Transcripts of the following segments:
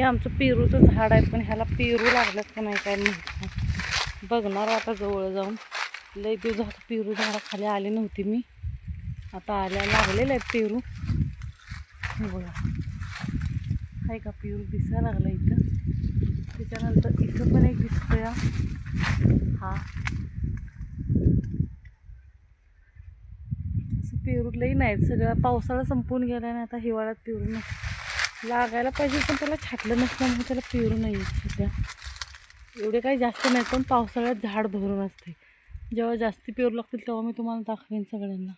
हे आमचं पेरूचं झाड आहे पण ह्याला पेरू लागलं का नाही काय माहिती नाही. बघणार आता जवळ जाऊन. लय दिवस झालं पेरू झाडाखाली आले नव्हती मी. आता आल्या लागलेले आहेत पेरू. बघा. आहे का पेरू दिसायला लागला इथं. त्याच्यानंतर इथं पण एक दिसतोय हा. असं पेरू लई नाहीत सगळा. पावसाळा संपून गेला आणि आता हिवाळ्यात पेरू नाही. लागायला पाहिजे पण त्याला छाटलं नसल्यामुळे त्याला पेरू नाही आहेत सध्या. एवढे काही जास्त नाही पण पावसाळ्यात झाड धरून असते. जेव्हा जास्ती पेरू लागतील तेव्हा मी तुम्हाला दाखवेन सगळ्यांना.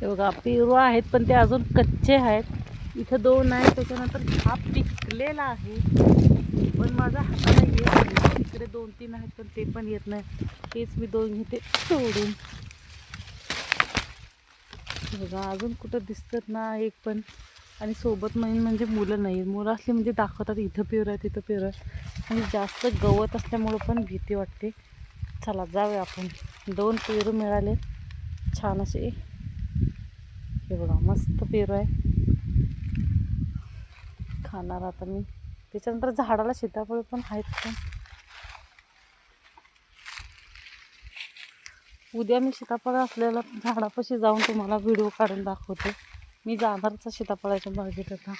हे बघा पेरू आहेत पण ते अजून कच्चे आहेत. इथं दोन आहेत त्याच्यानंतर हा पिकलेला आहे. पण माझा हाताला दोन तीन आहेत पण ते पण येत नाही. तेच मी दोन घेते सोडून. बघा अजून कुठं दिसतात ना एक पण. आणि सोबत मेन म्हणजे मुलं नाही. मुलं असली म्हणजे दाखवतात इथं पेरू आहे तिथं पेरू. आहे आणि जास्त गवत असल्यामुळं पण भीती वाटते. चला जाऊया आपण. दोन पेरू मिळाले. छान असे. हे बघा मस्त पेरू आहे. खाणार आता मी. त्याच्यानंतर झाडाला सीताफळ पण आहेत पण. उद्या मी सीताफळ असलेल्या झाडापाशी जाऊन तुम्हाला व्हिडिओ काढून दाखवते. मी जाणारच सीताफळाच्या बागेत आता.